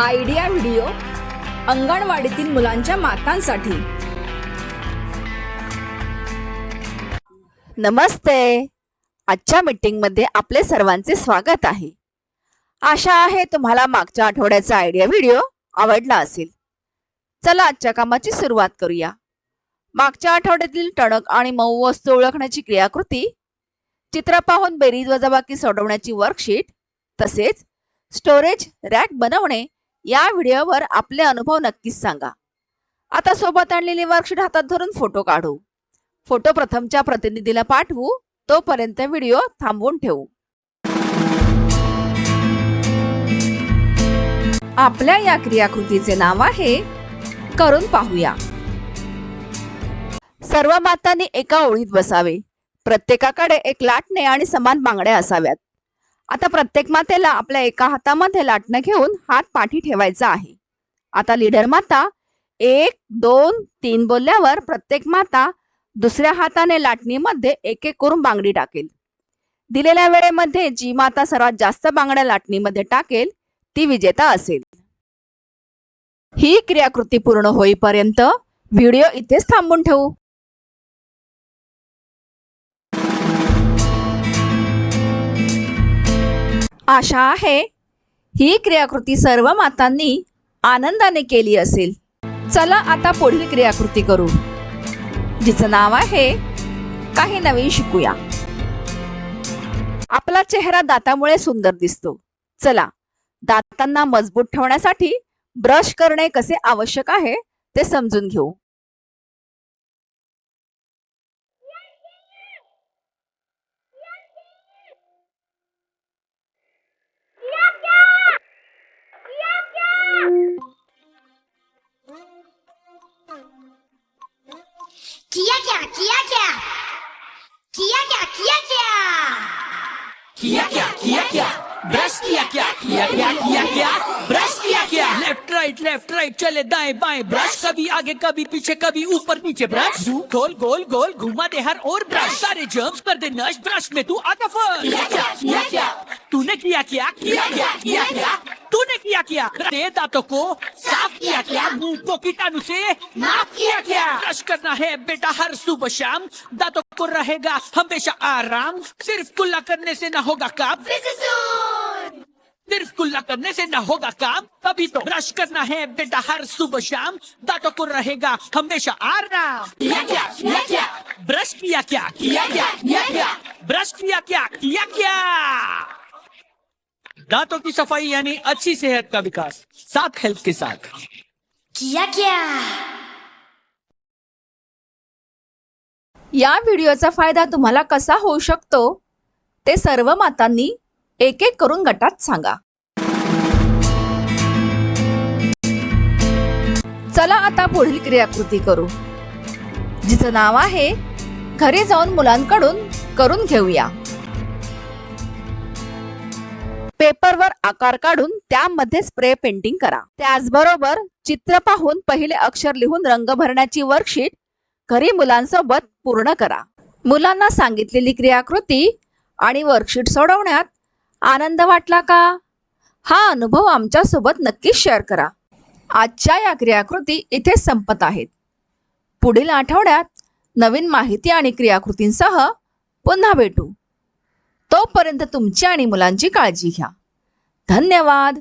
Idea video अंगणवाडीतील मुलांच्या मातांसाठी. नमस्ते. आजच्या मीटिंगमध्ये आपले सर्वांचे स्वागत आहे. आशा आहे तुम्हाला मागच्या आठवड्याचा आयडिया व्हिडिओ आवडला असेल. चला आजच्या कामाची सुरुवात करूया. मागच्या आठवड्यातील टणक आणि मऊ वस्तू ओळखण्याची क्रियाकृती चित्र पाहून बेरीज वजाबाकी सोडवण्याची वर्कशीट तसेच स्टोरेज रॅक बनवणे या व्हिडिओवर आपले अनुभव नक्कीच सांगा. आता सोबत आणलेली वर्कशीट हातात धरून फोटो काढू. फोटो प्रथमच्या प्रतिनिधीला पाठवू तोपर्यंत व्हिडिओ थांबवून ठेवू. आपल्या या क्रियाकृतीचे नाव आहे करून पाहूया. सर्व मातांनी एका ओळीत बसावे. प्रत्येकाकडे एक लाटणे आणि समान बांगड्या असाव्यात. आता प्रत्येक मातेला आपल्या एका हातामध्ये लाटणं घेऊन हात पाठी ठेवायचा आहे. आता लीडर माता एक दोन तीन बोलल्यावर प्रत्येक माता दुसऱ्या हाताने लाटणीमध्ये एक एक करून बांगडी टाकेल. दिलेल्या वेळेमध्ये जी माता सर्वात जास्त बांगड्या लाटणीमध्ये टाकेल ती विजेता असेल. ही क्रियाकृती पूर्ण होईपर्यंत व्हिडिओ इथेच थांबून ठेवू. आशा आहे ही क्रियाकृती सर्व मातांनी आनंदाने केली असेल. चला आता पुढील क्रियाकृती करू. जिचं नाव आहे काही नवीन शिकूया. आपला चेहरा दातामुळे सुंदर दिसतो. चला दातांना मजबूत ठेवण्यासाठी ब्रश करणे कसे आवश्यक आहे ते समजून घेऊ. किया क्या किया क्या किया क्या किया क्या किया क्या किया क्या ब्रश किया क्या किया क्या किया क्या ब्रश किया क्या लेफ़्ट राइट लेफ़्ट राइट चले दाएँ बाएँ ब्रश कभी आगे कभी पीछे कभी ऊपर नीचे ब्रश गोल गोल गोल घुमा दे हर और ब्रश सारे जर्म्स कर दे नश ब्रश में तू आता फ़र्स्ट किया क्या किया क्या तूने किया क्या किया क्या किया क्या तूने किया क्या दांतों को साफ़ किया क्या मुँह को कीटाणु से माफ़ किया क्या ब्रश करना है बेटा हर सुबह शाम दांतों को रहेगा हमेशा आराम सिर्फ़ कुल्ला करने से ना होगा काम सिर्फ़ कुल्ला करने से ना होगा काम तभी तो ब्रश करना है बेटा हर सुबह शाम दांतों को रहेगा हमेशा आराम किया क्या किया क्या ब्रश किया क्या किया क्या किया क्या ब्रश किया क्या किया क्या दांतों की सफाई यानी अच्छी सेहत का विकास साथ हेल्थ के साथ। किया क्या? या व्हिडिओचा फायदा तुम्हाला कसा होऊ शकतो ते सर्व मातांनी एक एक करून गटात सांगा. चला आता पुढील क्रियाकृती करू. जिचं नाव आहे घरी जाऊन मुलांकडून करून घेऊया. पेपरवर आकार काढून त्यामध्ये स्प्रे पेंटिंग करा. त्याचबरोबर चित्र पाहून पहिले अक्षर लिहून रंग भरण्याची वर्कशीट घरी मुलांसोबत पूर्ण करा. मुलांना सांगितलेली क्रियाकृती आणि वर्कशीट सोडवण्यात आनंद वाटला का? हा अनुभव आमच्यासोबत नक्की नक्कीच शेअर करा. आजच्या या क्रियाकृती इथे संपत आहेत. पुढील आठवड्यात नवीन माहिती आणि क्रियाकृतींसह पुन्हा भेटू. तोपर्यंत तुमची आणि मुलांची काळजी घ्या. धन्यवाद.